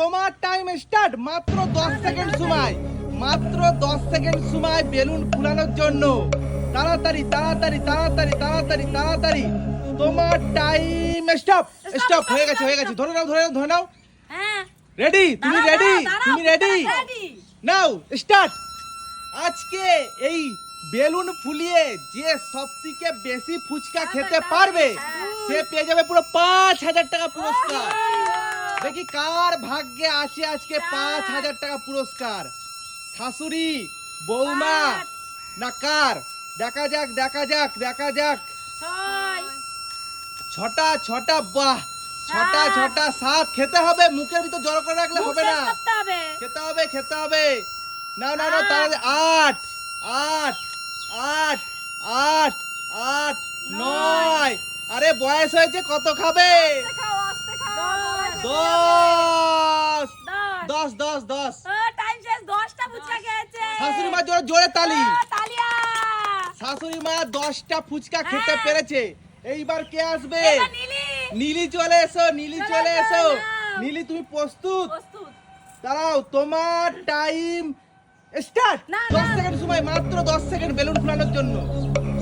তোমার time start মাত্র দশ সেকেন্ড সময়। মাত্র দশ সেকেন্ড সময় বেলুন ফুলানোর জন্য। তাড়াতাড়ি তাড়াতাড়ি তাড়াতাড়ি তাড়াতাড়ি তাড়াতাড়ি। তোমার টাইম স্টপ স্টপ হয়ে গেছে হয়ে গেছে। ধরে নাও ধরে নাও ধরে নাও। হ্যাঁ। রেডি তুমি রেডি তুমি রেডি নাও স্টার্ট আজকে এই বেলুন ফুলিয়ে যে সব থেকে বেশি ফুচকা খেতে পারবে সে পেয়ে যাবে পুরো পাঁচ হাজার টাকা পুরস্কার। দেখি কার ভাগ্যে আছে আজকে পাঁচ হাজার টাকা পুরস্কার? শাশুড়ি বৌমা না কার? দেখা যাক দেখা যাক দেখা যাক। ছটা ছটা বাহ! ছটা ছটা সাত। খেতে হবে মুখের ভিতর জড়ো করে রাখলে হবে না। খেতে হবে খেতে হবে। না না না তাহলে আট আট আট আট আট নয়। আরে বয়স হয়েছে কত খাবে? খাও আস্তে খাও। দশ। দশ। দশ দশ দশ। ও টাইম শেষ। দশটা ফুচকা খেয়েছে। শাশুড়ি মা জোরে জোরে তালি। তালিয়া। শাশুড়ি মা দশটা ফুচকা খেতে হ্যাঁ। পেরেছে। এইবার কে আসবে? নীলি। চলে এসো নীলি চলে এসো, নীলি তুমি প্রস্তুত? প্রস্তুত। দাঁড়াও তোমার টাইম স্টার্ট দশ সেকেন্ড সময় মাত্র দশ সেকেন্ড বেলুন ফুলানোর জন্য।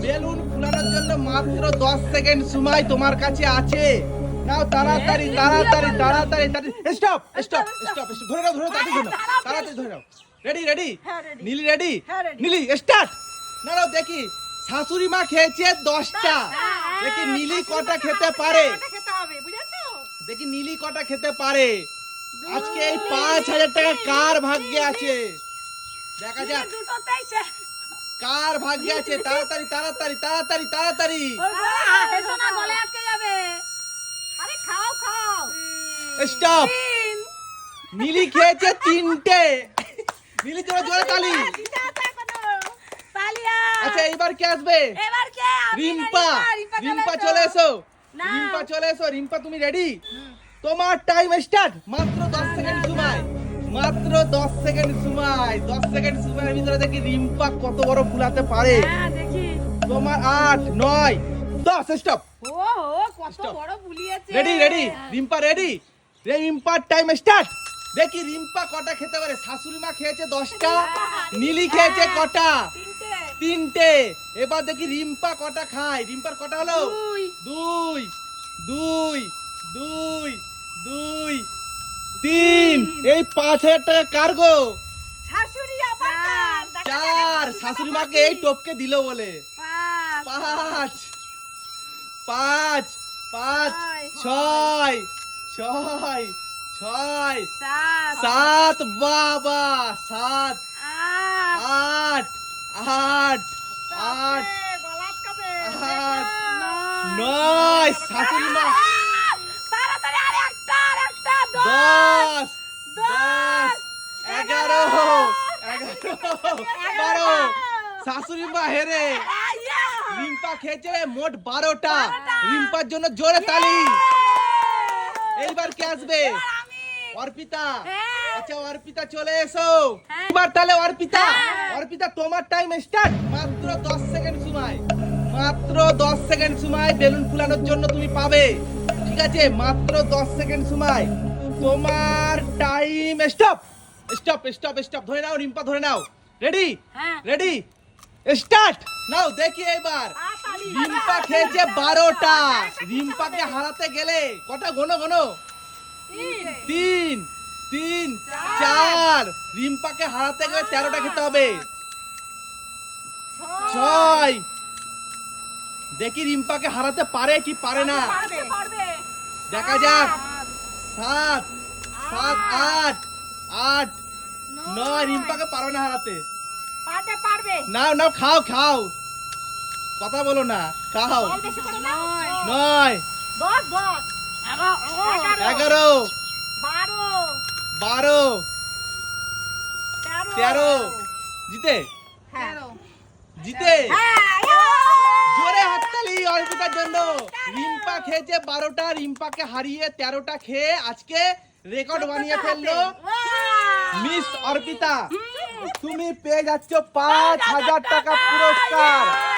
বেলুন ফুলানোর জন্য মাত্র দশ সেকেন্ড সময় তোমার কাছে আছে। নাও তাড়াতাড়ি তাড়াতাড়ি তাড়াতাড়ি তাড়াতাড়ি। স্টপ স্টপ স্টপ ধরে নাও ধরে তাড়াতাড়ি ধরে নাও তাড়াতাড়ি ধরে নাও। Ready ready Nili ready Nili start না নাও দেখি শাশুড়ি মা খেয়েছে দশটা। হ্যাঁ, দেখি নীলি কটা খেতে পারে? দেখি নীলি কটা খেতে পারে। আজকে এই পাঁচ হাজার টাকা কার ভাগ্যে আছে? দেখা যাক। কার ভাগ্যে আছে? তাড়াতাড়ি তাড়াতাড়ি তাড়াতাড়ি তাড়াতাড়ি। গলা আটকে যাবে। খাও খাও। স্টপ নীলি খেয়েছে তিনটে। নীলি জোরে জোরে তালি। আচ্ছা এইবার কে আসবে? এবার কে? রিম্পা। রিম্পা চলে এসো। রিম্পা চলে এসো। রিম্পা তুমি রেডি তোমার টাইম স্টার্ট মাত্র দশ সেকেন্ড সময়। মাত্র দশ সেকেন্ড সময়। দশ সেকেন্ড সময়ের ভিতরে দেখি রিম্পা কত বড় ফুলাতে পারে। হ্যাঁ দেখি। তোমার আট নয়। দশ স্টপ ও কত রেডি রেডি রিম্পা রেডি রিম্পার টাইম স্টার্ট দেখি রিম্পা কটা খেতে পারে। শাশুড়ি মা খেয়েছে দশটা নীলি খেয়েছে কটা? তিনটে। এবার দেখি রিম্পা কটা খায়। রিম্পার কটা হলো? দুই। দুই দুই দুই তিন। এই পাঁচ হাজার টাকা কার গো? চার। শাশুড়ি মাকে এই টপকে দিল বলে। পাঁচ। পাঁচ পাঁচ ছয়। ছয় ছয় সাত। বাবা সাত। আট। আট আট নয় শাশুড়ি মা দশ। দশ এগারো। এগারো, বারো। শাশুড়ি হেরে! রিম্পা খেয়েছে মোট বারোটা। রিম্পার জন্য জোরে তালি! এইবার কে আসবে? অর্পিতা। হ্যাঁ। আচ্ছা অর্পিতা চলে এসো। হ্যাঁ। এবার তাহলে অর্পিতা হ্যাঁ। অর্পিতা তোমার টাইম স্টার্ট মাত্র দশ সেকেন্ড সময়। মাত্র দশ সেকেন্ড সময় বেলুন ফুলানোর জন্য তুমি পাবে। ঠিক আছে? মাত্র দশ সেকেন্ড সময়। তোমার time stop stop stop stop ধরে নাও রিম্পা ধরে নাও। রেডি। রেডি স্টার্ট নাও দেখি এবার। রিম্পা খেয়েছে বারোটা। রিম্পাকে হারাতে গেলে কটা গোনো গোনো তিন। তিন চার। রিম্পাকে হারাতে গেলে তেরোটা খেতে হবে। ছয়। দেখি রিম্পাকে হারাতে পারে কি পারে না। পারবে, পারবে। দেখা যাক। সাত। সাত আট আট। নয়। নয়। রিম্পাকে পারো না হারাতে। পারবে, পারবে। নাও নাও খাও খাও। কথা বলো না খাও। নয়। দশ, দশ। এগারো। বারো। বারো। তেরো। তেরো। জিতে? হ্যাঁ। জিতে? হ্যাঁ, জোরে হাততালি অর্পিতার জন্য। রিম্পা খেয়েছে বারোটা রিম্পাকে হারিয়ে তেরোটা খেয়ে আজকে রেকর্ড বানিয়ে ফেলল মিস অর্পিতা। তুমি পেয়ে যাচ্ছ পাঁচ হাজার টাকা পুরস্কার।